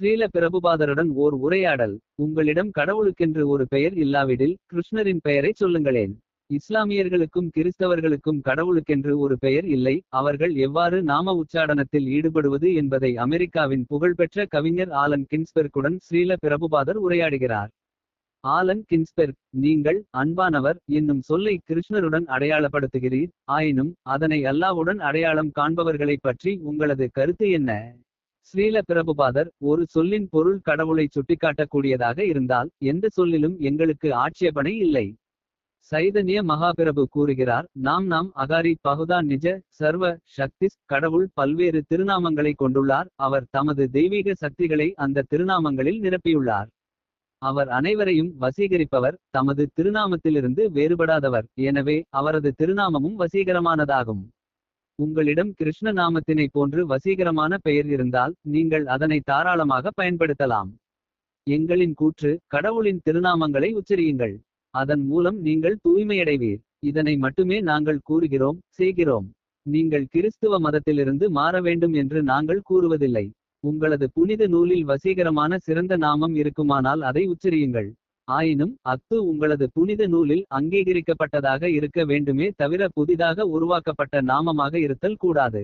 ஸ்ரீல பிரபுபாதருடன் ஓர் உரையாடல். உங்களிடம் கடவுளுக்கென்று ஒரு பெயர் இல்லாவிடில் கிருஷ்ணரின் பெயரை சொல்லுங்களேன். இஸ்லாமியர்களுக்கும் கிறிஸ்தவர்களுக்கும் கடவுளுக்கென்று ஒரு பெயர் இல்லை. அவர்கள் எவ்வாறு நாம உச்சாடனத்தில் ஈடுபடுவது என்பதை அமெரிக்காவின் புகழ்பெற்ற கவிஞர் ஆலன் கின்ஸ்பெர்க்குடன் ஸ்ரீல பிரபுபாதர் உரையாடுகிறார். ஆலன் கின்ஸ்பெர்க் நீங்கள் அன்பானவர் என்னும் சொல்லை கிருஷ்ணருடன் அடையாளப்படுத்துகிறீர். ஆயினும் அதனை அல்லாவுடன் அடையாளம் காண்பவர்களைப் பற்றி உங்களது கருத்து என்ன? ஸ்ரீல பிரபுபாதர் ஒரு சொல்லின் பொருள் கடவுளை சுட்டிக்காட்டக்கூடியதாக இருந்தால் எந்த சொல்லிலும் எங்களுக்கு ஆட்சேபனை இல்லை. சைதன்ய மகாபிரபு கூறுகிறார் நாம் நாம் அகாரி பகுதா நிஜ சர்வ சக்திஸ் கடவுள் பல்வேறு திருநாமங்களை கொண்டுள்ளார். அவர் தமது தெய்வீக சக்திகளை அந்த திருநாமங்களில் நிரப்பியுள்ளார். அவர் அனைவரையும் வசீகரிப்பவர் தமது திருநாமத்திலிருந்து வேறுபடாதவர். எனவே அவரது திருநாமமும் வசீகரமானதாகும். உங்களிடம் கிருஷ்ண நாமத்தினை போன்று வசீகரமான பெயர் இருந்தால் நீங்கள் அதனை தாராளமாக பயன்படுத்தலாம். எங்களின் கூற்று கடவுளின் திருநாமங்களை உச்சரியுங்கள். அதன் மூலம் நீங்கள் தூய்மையடைவீர். இதனை மட்டுமே நாங்கள் கூறுகிறோம் செய்கிறோம். நீங்கள் கிறிஸ்துவ மதத்திலிருந்து மாற வேண்டும் என்று நாங்கள் கூறுவதில்லை. உங்களது புனித நூலில் வசீகரமான சிறந்த நாமம் இருக்குமானால் அதை உச்சரியுங்கள். ஆயினும் அத்து உங்களது புனித நூலில் அங்கீகரிக்கப்பட்டதாக இருக்க வேண்டுமே தவிர புதிதாக உருவாக்கப்பட்ட நாமமாக இருத்தல் கூடாது.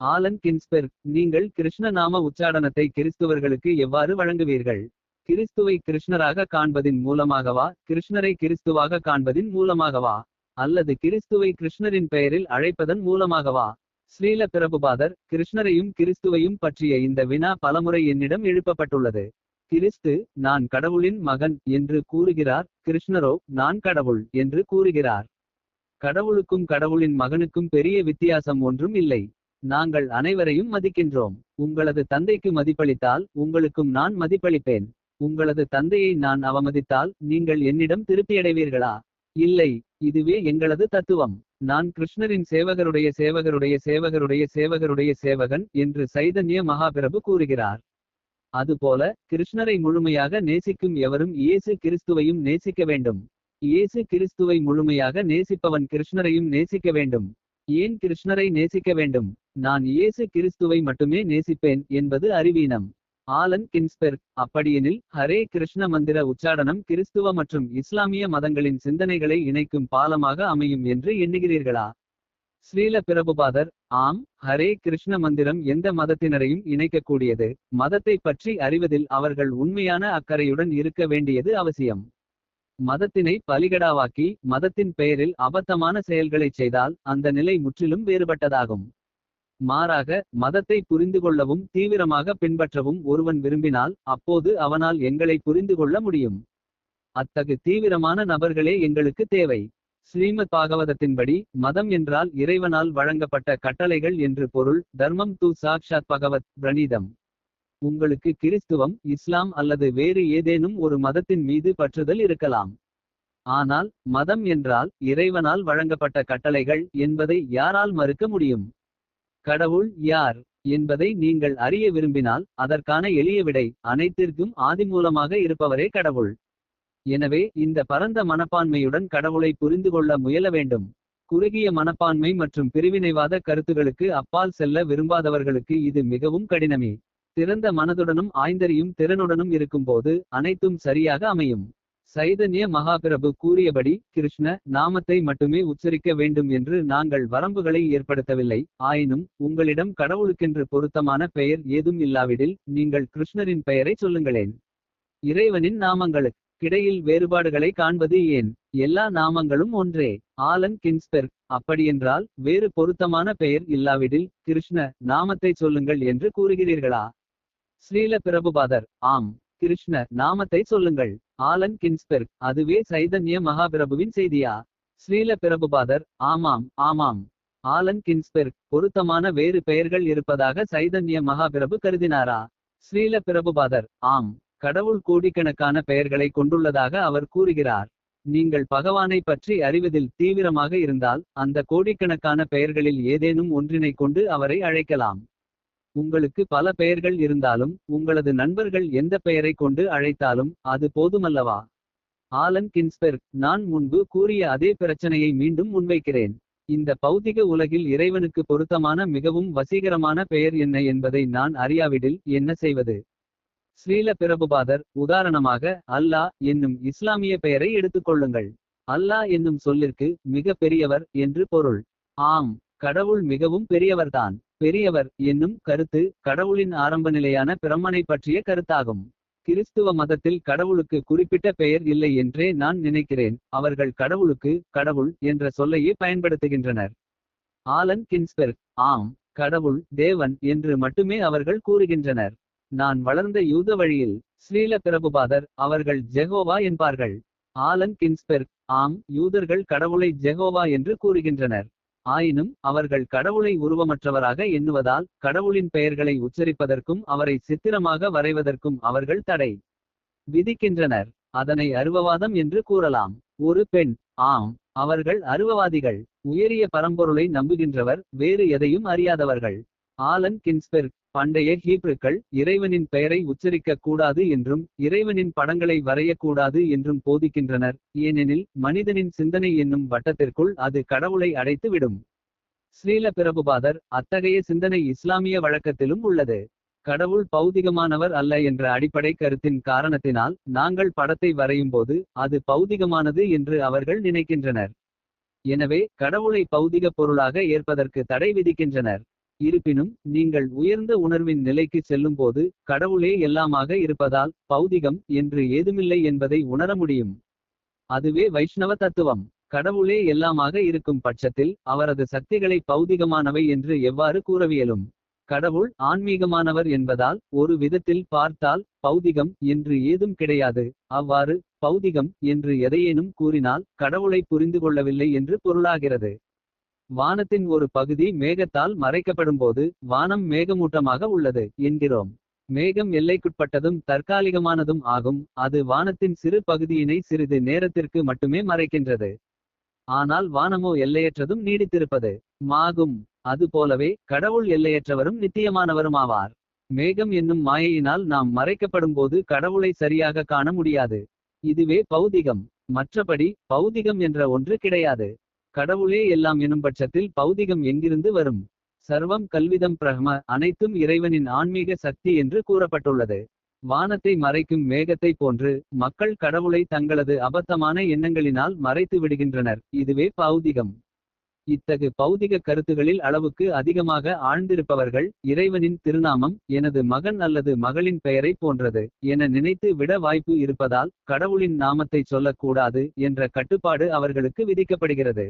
ஆலன் கின்ஸ்பெர்க் நீங்கள் கிருஷ்ண நாம உச்சாடனத்தை கிறிஸ்துவர்களுக்கு எவ்வாறு வழங்குவீர்கள்? கிறிஸ்துவை கிருஷ்ணராக காண்பதின் மூலமாகவா? கிருஷ்ணரை கிறிஸ்துவாக காண்பதின் மூலமாகவா? அல்லது கிறிஸ்துவை கிருஷ்ணரின் பெயரில் அழைப்பதன் மூலமாகவா? ஸ்ரீல பிரபுபாதர் கிருஷ்ணரையும் கிறிஸ்துவையும் பற்றிய இந்த வினா பலமுறை என்னிடம் எழுப்பப்பட்டுள்ளது. கிறிஸ்து நான் கடவுளின் மகன் என்று கூறுகிறார் கிருஷ்ணரோ நான் கடவுள் என்று கூறுகிறார். கடவுளுக்கும் கடவுளின் மகனுக்கும் பெரிய வித்தியாசம் ஒன்றும் இல்லை. நாங்கள் அனைவரையும் மதிக்கின்றோம். உங்களது தந்தைக்கு மதிப்பளித்தால் உங்களுக்கும் நான் மதிப்பளிப்பேன். உங்களது தந்தையை நான் அவமதித்தால் நீங்கள் என்னிடம் திருப்தியடைவீர்களா? இல்லை இதுவே எங்களது தத்துவம். நான் கிருஷ்ணரின் சேவகருடைய சேவகருடைய சேவகருடைய சேவகருடைய சேவகன் என்று சைதன்ய மகாபிரபு கூறுகிறார். அதுபோல கிருஷ்ணரை முழுமையாக நேசிக்கும் எவரும் இயேசு கிறிஸ்துவையும் நேசிக்க வேண்டும். இயேசு கிறிஸ்துவை முழுமையாக நேசிப்பவன் கிருஷ்ணரையும் நேசிக்க வேண்டும். ஏன் கிருஷ்ணரை நேசிக்க வேண்டும்? நான் இயேசு கிறிஸ்துவை மட்டுமே நேசிப்பேன் என்பது அறிவீனம். ஆலன் கின்ஸ்பெர்க் அப்படியெனில் ஹரே கிருஷ்ண மந்திர உச்சாடனம் கிறிஸ்துவ மற்றும் இஸ்லாமிய மதங்களின் சிந்தனைகளை இணைக்கும் பாலமாக அமையும் என்று எண்ணுகிறீர்களா? ஸ்ரீல பிரபுபாதர் ஆம் ஹரே கிருஷ்ண மந்திரம் எந்த மதத்தினரையும் இணைக்கக்கூடியது. மதத்தை பற்றி அறிவதில் அவர்கள் உண்மையான அக்கறையுடன் இருக்க வேண்டியது அவசியம். மதத்தினை பலிகடாவாக்கி மதத்தின் பெயரில் அபத்தமான செயல்களைச் செய்தால் அந்த நிலை முற்றிலும் வேறுபட்டதாகும். மாறாக மதத்தை புரிந்து கொள்ளவும் தீவிரமாக பின்பற்றவும் ஒருவன் விரும்பினால் அப்போது அவனால் எங்களை புரிந்து கொள்ள முடியும். அத்தகு தீவிரமான நபர்களே எங்களுக்கு தேவை. ஸ்ரீமத் பாகவதத்தின்படி மதம் என்றால் இறைவனால் வழங்கப்பட்ட கட்டளைகள் என்று பொருள் தர்மம் து சாக்ஷாத் பகவத் பிரணீதம் உங்களுக்கு கிறிஸ்துவம் இஸ்லாம் அல்லது வேறு ஏதேனும் ஒரு மதத்தின் மீது பற்றுதல் இருக்கலாம். ஆனால் மதம் என்றால் இறைவனால் வழங்கப்பட்ட கட்டளைகள் என்பதை யாரால் மறுக்க முடியும்? கடவுள் யார் என்பதை நீங்கள் அறிய விரும்பினால் அதற்கான எளிய விடை அனைத்திற்கும் ஆதிமூலமாக இருப்பவரே கடவுள். எனவே இந்த பரந்த மனப்பான்மையுடன் கடவுளை புரிந்து கொள்ள முயல வேண்டும். குறுகிய மனப்பான்மை மற்றும் பிரிவினைவாத கருத்துகளுக்கு அப்பால் செல்ல விரும்பாதவர்களுக்கு இது மிகவும் கடினமே. திறந்த மனதுடனும் ஆய்ந்தறியும் திறனுடனும் இருக்கும்போது அனைத்தும் சரியாக அமையும். சைதன்ய மகாபிரபு கூறியபடி கிருஷ்ண நாமத்தை மட்டுமே உச்சரிக்க வேண்டும் என்று நாங்கள் வரம்புகளை ஏற்படுத்தவில்லை. ஆயினும் உங்களிடம் கடவுளுக்கென்று பொருத்தமான பெயர் ஏதும் இல்லாவிடில் நீங்கள் கிருஷ்ணரின் பெயரை சொல்லுங்களேன். இறைவனின் நாமங்களுக்கு கிடையில் வேறுபாடுகளை காண்பது ஏன்? எல்லா நாமங்களும் ஒன்றே. ஆலன் கின்ஸ்பெர்க் அப்படியென்றால் வேறு பொருத்தமான பெயர் இல்லாவிடில் கிருஷ்ண நாமத்தை சொல்லுங்கள் என்று கூறுகிறீர்களா? ஸ்ரீல பிரபுபாதர். ஆம். கிருஷ்ண நாமத்தை சொல்லுங்கள். ஆலன் கின்ஸ்பெர்க் அதுவே சைதன்ய மகாபிரபுவின் செய்தியா? ஸ்ரீல பிரபுபாதர். ஆமாம் ஆமாம். ஆலன் கின்ஸ்பெர்க் பொருத்தமான வேறு பெயர்கள் இருப்பதாக சைதன்ய மகாபிரபு கருதினாரா? ஸ்ரீல பிரபுபாதர். ஆம். கடவுள் கோடிக்கணக்கான பெயர்களை கொண்டுள்ளதாக அவர் கூறுகிறார். நீங்கள் பகவானை பற்றி அறிவதில் தீவிரமாக இருந்தால் அந்த கோடிக்கணக்கான பெயர்களில் ஏதேனும் ஒன்றினை கொண்டு அவரை அழைக்கலாம். உங்களுக்கு பல பெயர்கள் இருந்தாலும் உங்களது நண்பர்கள் எந்த பெயரை கொண்டு அழைத்தாலும் அது போதுமல்லவா? ஆலன் கின்ஸ்பெர்க் நான் முன்பு கூறிய அதே பிரச்சனையை மீண்டும் முன்வைக்கிறேன். இந்த பௌதிக உலகில் இறைவனுக்கு பொருத்தமான மிகவும் வசீகரமான பெயர் என்ன என்பதை நான் அறியாவிடில் என்ன செய்வது? ஸ்ரீல பிரபுபாதர் உதாரணமாக அல்லாஹ் என்னும் இஸ்லாமிய பெயரை எடுத்துக்கொள்ளுங்கள் அல்லாஹ் என்னும் சொல்லிற்கு மிக பெரியவர் என்று பொருள். ஆம் கடவுள் மிகவும் பெரியவர்தான். பெரியவர் என்னும் கருத்து கடவுளின் ஆரம்ப நிலையான பிரம்மனை பற்றிய கருத்தாகும். கிறிஸ்துவ மதத்தில் கடவுளுக்கு குறிப்பிட்ட பெயர் இல்லை என்றே நான் நினைக்கிறேன். அவர்கள் கடவுளுக்கு கடவுள் என்ற சொல்லையே பயன்படுத்துகின்றனர். ஆலன் கின்ஸ்பெர்க் ஆம் கடவுள் தேவன் என்று மட்டுமே அவர்கள் கூறுகின்றனர். நான் வளர்ந்த யூத வழியில் ஸ்ரீல பிரபுபாதர் அவர்கள் ஜெகோவா என்பார்கள். ஆலன் கின்ஸ்பெர்க் ஆம் யூதர்கள் கடவுளை ஜெகோவா என்று கூறுகின்றனர். ஆயினும் அவர்கள் கடவுளை உருவமற்றவராக எண்ணுவதால் கடவுளின் பெயர்களை உச்சரிப்பதற்கும் அவரை சித்திரமாக வரைவதற்கும் அவர்கள் தடை விதிக்கின்றனர். அதனை அருவவாதம் என்று கூறலாம். ஒரு பெண் ஆம் அவர்கள் அருவவாதிகள் உயரிய பரம்பொருளை நம்புகின்றவர் வேறு எதையும் அறியாதவர்கள். ஆலன் கின்ஸ்பெர்க் பண்டைய ஹீப்ருக்கள் இறைவனின் பெயரை உச்சரிக்க கூடாது என்றும் இறைவனின் படங்களை வரையக்கூடாது என்றும் போதிக்கின்றனர். ஏனெனில் மனிதனின் சிந்தனை என்னும் வட்டத்திற்குள் அது கடவுளை அடைத்து விடும் ஸ்ரீல பிரபுபாதர் அத்தகைய சிந்தனை இஸ்லாமிய வழக்கத்திலும் உள்ளது. கடவுள் பௌதிகமானவர் அல்ல என்ற அடிப்படை கருத்தின் காரணத்தினால் நாங்கள் படத்தை வரையும்போது அது பௌதிகமானது என்று அவர்கள் நினைக்கின்றனர். எனவே கடவுளை பௌதிக பொருளாக ஏற்பதற்கு தடை விதிக்கின்றனர். இருப்பினும் நீங்கள் உயர்ந்த உணர்வின் நிலைக்கு செல்லும்போது கடவுளே எல்லாமாக இருப்பதால் பௌதிகம் என்று ஏதுமில்லை என்பதை உணர முடியும். அதுவே வைஷ்ணவ தத்துவம். கடவுளே எல்லாமாக இருக்கும் பட்சத்தில் அவரது சக்திகளை பௌதிகமானவை என்று எவ்வாறு கூறவியலும் கடவுள் ஆன்மீகமானவர் என்பதால் ஒரு விதத்தில் பார்த்தால் பௌதிகம் என்று ஏதும் கிடையாது. அவ்வாறு பௌதிகம் என்று எதையேனும் கூறினால் கடவுளை புரிந்து கொள்ளவில்லை என்று பொருளாகிறது. வானத்தின் ஒரு பகுதி மேகத்தால் மறைக்கப்படும்போது வானம் மேகமூட்டமாக உள்ளது என்கிறோம். மேகம் எல்லைக்குட்பட்டதும் தற்காலிகமானதும் ஆகும். அது வானத்தின் சிறு பகுதியினை சிறிது நேரத்திற்கு மட்டுமே மறைக்கின்றது. ஆனால் வானமோ எல்லையற்றதும் நீடித்திருப்பது. மாகும். அதுபோலவே கடவுள் எல்லையற்றவரும் நித்தியமானவருமாவார். மேகம் என்னும் மாயையினால் நாம் மறைக்கப்படும் போது கடவுளை சரியாக காண முடியாது. இதுவே பௌதிகம். மற்றபடி பௌதிகம் என்ற ஒன்று கிடையாது. கடவுளே எல்லாம் எனும் பட்சத்தில் பௌதிகம் எங்கிருந்து வரும்? சர்வம் கல்விதம் பிரகம அனைத்தும் இறைவனின் ஆன்மீக சக்தி என்று கூறப்பட்டுள்ளது. வானத்தை மறைக்கும் மேகத்தை போன்று மக்கள் கடவுளை தங்களது அபத்தமான எண்ணங்களினால் மறைத்து விடுகின்றனர். இதுவே பௌதிகம். இத்தகு பௌதிக கருத்துகளில் அளவுக்கு அதிகமாக ஆழ்ந்திருப்பவர்கள் இறைவனின் திருநாமம் எனது மகன் அல்லது மகளின் பெயரை போன்றது என நினைத்து விட வாய்ப்பு இருப்பதால் கடவுளின் நாமத்தை சொல்லக்கூடாது என்ற கட்டுப்பாடு அவர்களுக்கு விதிக்கப்படுகிறது.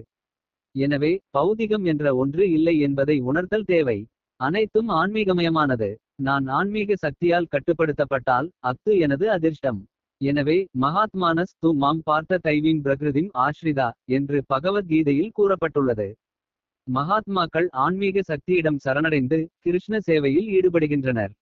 எனவே பௌதிகம் என்ற ஒன்று இல்லை என்பதை உணர்த்தல் தேவை. அனைத்தும் ஆன்மீகமயமானது. நான் ஆன்மீக சக்தியால் கட்டுப்படுத்தப்பட்டால் அத்து எனது அதிர்ஷ்டம். எனவே மகாத்மானஸ் து மாம் பார்த்த தைவின் பிரகிருதிம் ஆஷ்ரிதா என்று பகவத்கீதையில் கூறப்பட்டுள்ளது. மகாத்மாக்கள் ஆன்மீக சக்தியிடம் சரணடைந்து கிருஷ்ண சேவையில் ஈடுபடுகின்றனர்.